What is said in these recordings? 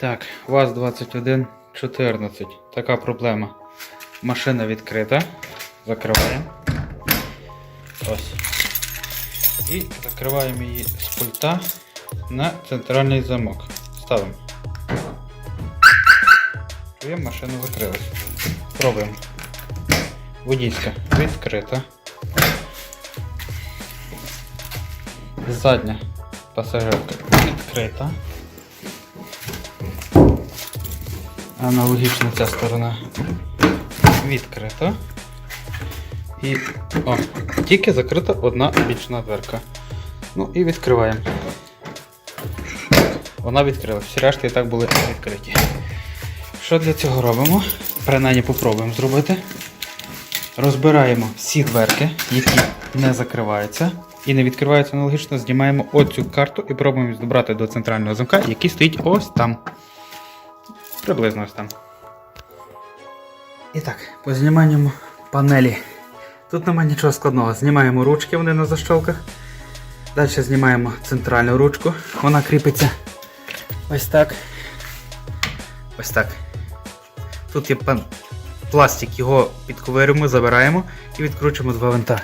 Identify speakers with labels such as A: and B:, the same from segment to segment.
A: Так, ВАЗ-2114. Така проблема. Машина відкрита. Закриваємо. Ось. І закриваємо її з пульта на центральний замок. Ставимо. Чуємо, машина закрилась. Пробуємо. Водійська відкрита. Задня пасажирка відкрита. Аналогічно ця сторона відкрита. І о, тільки закрита одна бічна дверка. Ну і відкриваємо. Вона відкрилась. Всі решти і так були відкриті. Що для цього робимо? Принаймні попробуємо зробити. Розбираємо всі дверки, які не закриваються і не відкриваються аналогічно, знімаємо оцю карту і пробуємо добрати до центрального замка, який стоїть ось там. Приблизно ось там. І так, по зніманню панелі. Тут немає нічого складного. Знімаємо ручки, вони на защолках. Далі знімаємо центральну ручку. Вона кріпиться ось так. Ось так. Тут є пан... пластик, його підковирюємо, забираємо і відкручуємо два винта.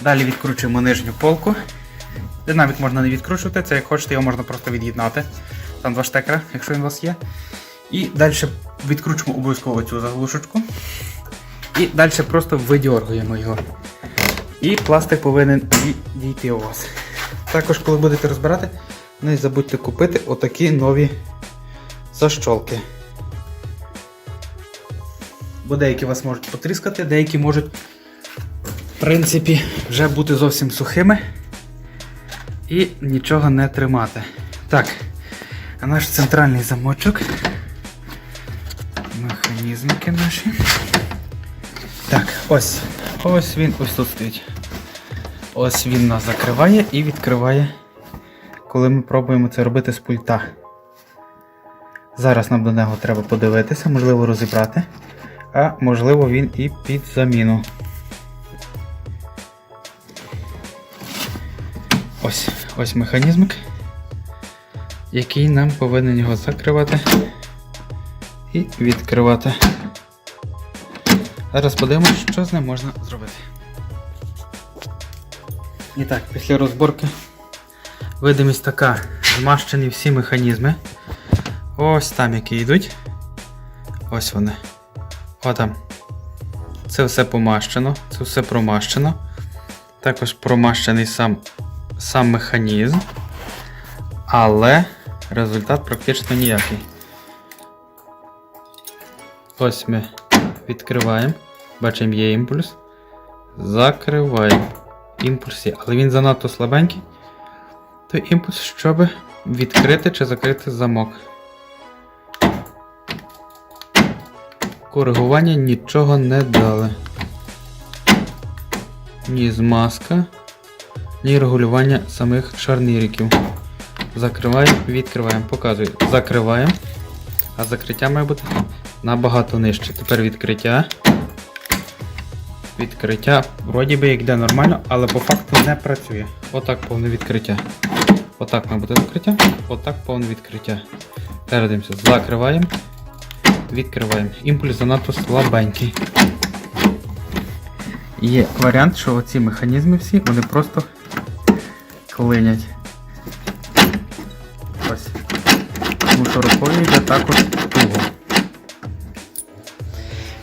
A: Далі відкручуємо нижню полку. Де навіть можна не відкручувати, це як хочете, його можна просто від'єднати. Там два штекера, якщо він у вас є. І далі відкручуємо обов'язково цю заглушечку. І далі просто видьоргуємо його. І пластик повинен дійти у вас. Також, коли будете розбирати, не забудьте купити отакі нові защолки. Бо деякі вас можуть потріскати, деякі можуть, в принципі, вже бути зовсім сухими і нічого не тримати. Так, наш центральний замочок. Механізмики наші. Так, ось. Ось він ось тут стоїть. Ось він нас закриває і відкриває, коли ми пробуємо це робити з пульта. Зараз нам до нього треба подивитися, можливо розібрати, а можливо він і під заміну. Ось, ось механізмик, який нам повинен його закривати і відкривати. Зараз подивимось, що з ним можна зробити. І так, після розборки видимість така. Змащені всі механізми. Ось там які йдуть. Ось вони. О там. Це все помащено, це все промащено. Також промащений сам, сам механізм. Але результат практично ніякий. Ось ми відкриваємо. Бачимо, є імпульс. Закриваємо. Імпульс є, але він занадто слабенький. Той імпульс, щоб відкрити чи закрити замок. Коригування нічого не дали. Ні змазка, ні регулювання самих шарнириків. Закриваємо, відкриваємо, показую. Закриваємо. А закриття має бути набагато нижче. Тепер відкриття. Відкриття. Вроді би як йде нормально, але по факту не працює. Отак повне відкриття. Отак має бути відкриття. Отак повне відкриття. Передимося. Закриваємо. Відкриваємо. Імпульс занадто слабенький. Є варіант, що оці механізми всі, вони просто клинять. Ось. Тому що рукою йде також.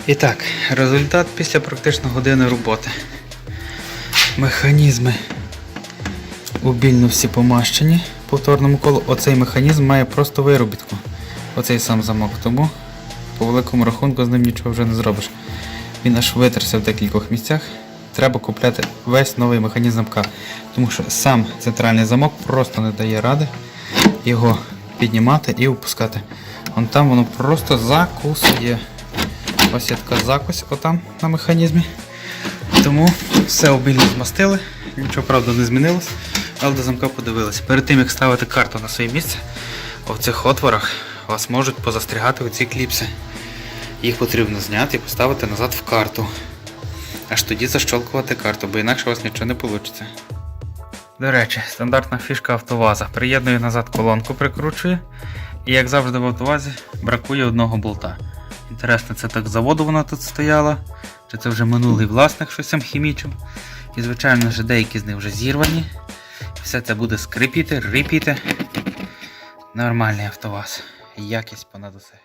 A: І так, результат після практично години роботи. Механізми убільно всі помащені повторному колу. Оцей механізм має просто виробітку. Оцей сам замок. Тому по великому рахунку з ним нічого вже не зробиш. Він аж витерся в декількох місцях. Треба купляти весь новий механізм замка. Тому що сам центральний замок просто не дає ради його піднімати і опускати. Вон там воно просто закусує. Ось є така закусь отам на механізмі. Тому все обільно змастили, нічого правда не змінилось, але до замка подивилися. Перед тим як ставити карту на своє місце, в цих отворах вас можуть позастрягати оці кліпси. Їх потрібно зняти і поставити назад в карту. Аж тоді защолкувати карту, бо інакше у вас нічого не вийде. До речі, стандартна фішка автоваза. Приєдную назад колонку, прикручую І як завжди в автовазі, бракує одного болта. Інтересно, це так заводу вона тут стояла, чи це вже минулий власник щось там хімічив. І, звичайно вже деякі з них вже зірвані. Все це буде скрипіти, рипіти. Нормальний автоваз. Якість понад усе.